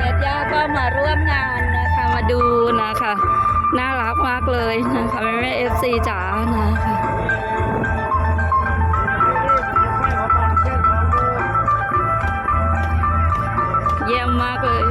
ญาติญาก็มาร่วมงานนะคะมาดูนะคะน่ารักมากเลยนะคะแม่แม่เอฟซีจ๋านะคะเยี่ยมมากเลย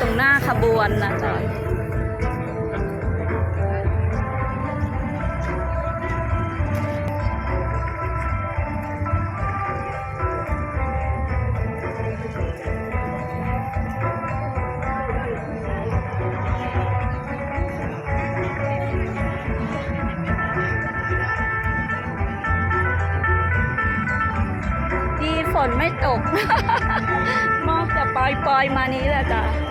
ตรงหน้าขบวนนะจ๊ะนไม่ตก มองแต่ปลายปลายมานี้แหละจ้ะ